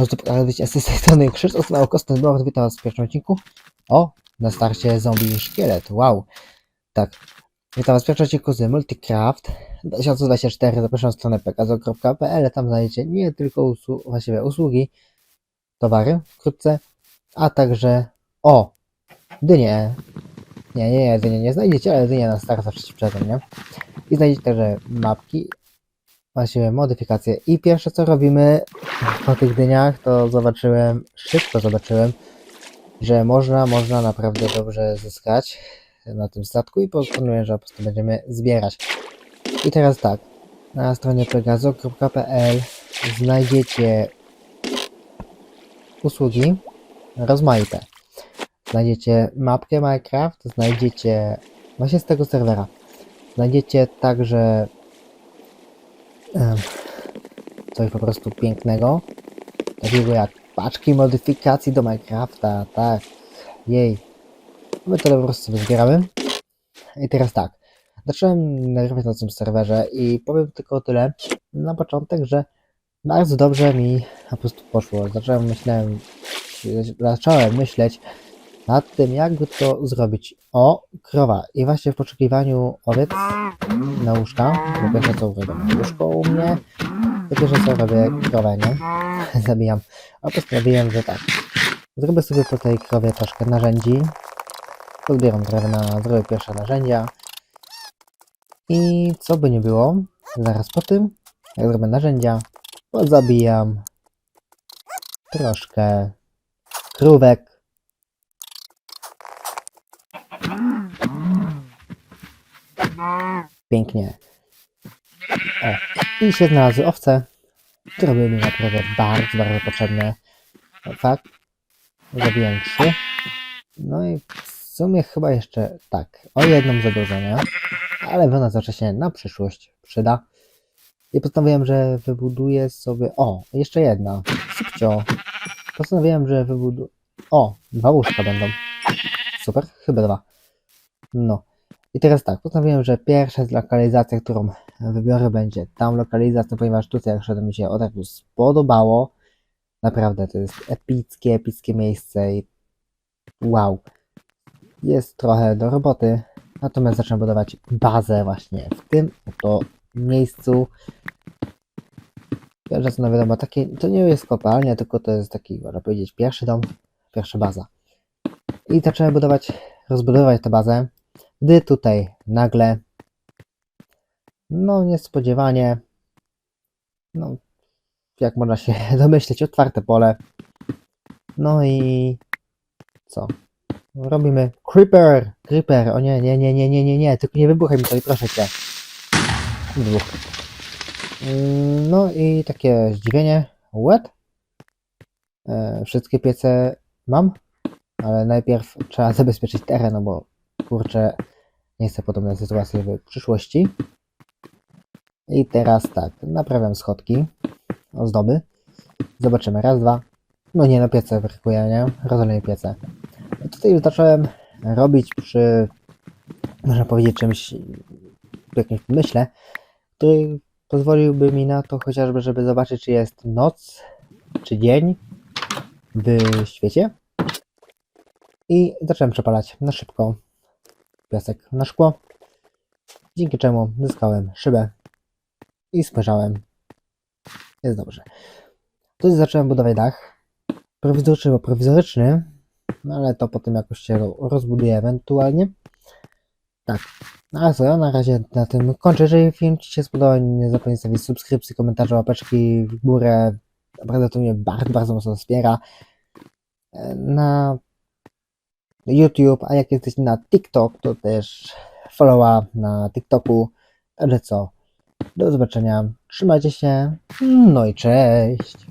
No to pokazać tej strony Krzysztof Naukostny Blog, witam was w pierwszym odcinku. O, na starcie zombie szkielet, wow. Tak, witam was w pierwszym odcinku z Multicraft 2024, zapraszam na stronę pekazo.pl, tam znajdziecie nie tylko właściwie usługi, towary wkrótce, a także, o, dynie. Nie, nie, nie, dynie nie znajdziecie, ale dynie na start zawsze przedzą, nie? I znajdziecie także mapki, właściwie modyfikacje. I pierwsze co robimy po tych dyniach, to zobaczyłem, szybko zobaczyłem, że można, można naprawdę dobrze zyskać na tym statku i postanowiłem, że po prostu będziemy zbierać. I teraz tak, na stronie pegazo.pl znajdziecie usługi rozmaite. Znajdziecie mapkę Minecraft, znajdziecie właśnie z tego serwera. Znajdziecie także coś po prostu pięknego, takiego jak paczki modyfikacji do Minecrafta, tak, jej. My to po prostu sobie zbieramy. I teraz tak, zacząłem nagrywać na tym serwerze i powiem tylko tyle na początek, że bardzo dobrze mi po prostu poszło. Zacząłem myślałem, zacząłem myśleć nad tym, jakby to zrobić. O, krowa. I właśnie w poszukiwaniu owiec na łóżka, bo pierwsze co robię łóżko u mnie, to pierwsze co robię krowę, nie? Zabijam. A postanowiłem, że tak. Zrobię sobie po tej krowie troszkę narzędzi. Pozbieram drewna, zrobię pierwsze narzędzia. I co by nie było, zaraz po tym, jak zrobię narzędzia, pozabijam troszkę krówek. Pięknie. O, i się znalazły owce, które były mi naprawdę bardzo, bardzo potrzebne. Fakt. Zabiłem trzy. No i w sumie chyba jeszcze tak. O jedną za dużo, nie? Ale ona zawsze się na przyszłość przyda. I postanowiłem, że wybuduję sobie. O, jeszcze jedna. Subcio. Postanowiłem, że wybuduję. O, dwa łóżka będą. Super, chyba dwa. No. I teraz tak, postanowiłem, że pierwsza lokalizacja, którą wybiorę, będzie tam lokalizacja, ponieważ tutaj jak szedłem mi się od razu spodobało. Naprawdę, to jest epickie, epickie miejsce i wow. Jest trochę do roboty, natomiast zacznę budować bazę właśnie w tym oto miejscu. Pierwsze co no wiadomo, takie, to nie jest kopalnia, tylko to jest taki, można powiedzieć, pierwszy dom, pierwsza baza. I zacząłem budować, rozbudowywać tę bazę, gdy tutaj nagle, no niespodziewanie, no jak można się domyśleć, otwarte pole. No i co? Robimy Creeper! Creeper! O nie, nie, nie, nie, nie, nie, nie, tylko nie wybuchaj mi tutaj, proszę cię. Mm, No i takie zdziwienie. What? E, wszystkie piece mam, ale najpierw trzeba zabezpieczyć teren, no bo kurczę, nie chcę podobnej sytuacji w przyszłości. I teraz tak, naprawiam schodki, ozdoby. Zobaczymy, raz, dwa. No nie, no piece brakuje, nie? Rozolenie piece. Tutaj już zacząłem robić przy, można powiedzieć, czymś, jakimś myślę, który pozwoliłby mi na to chociażby, żeby zobaczyć, czy jest noc, czy dzień w świecie. I zacząłem przepalać na szybko piasek na szkło, dzięki czemu zyskałem szybę i spojrzałem. Jest dobrze. Tutaj zacząłem budować dach. Prowizoryczny, bo prowizoryczny, no ale to potem jakoś się ro- rozbuduje ewentualnie. Tak. No ale co, ja na razie na tym kończę. Jeżeli film Ci się spodobał, nie zapomnij zostawić subskrypcji, komentarza, łapeczki w górę. Naprawdę to mnie bardzo, bardzo mocno wspiera. E, Na YouTube, a jak jesteś na TikTok, to też followa na TikToku. Także co, do zobaczenia, trzymajcie się, no i cześć!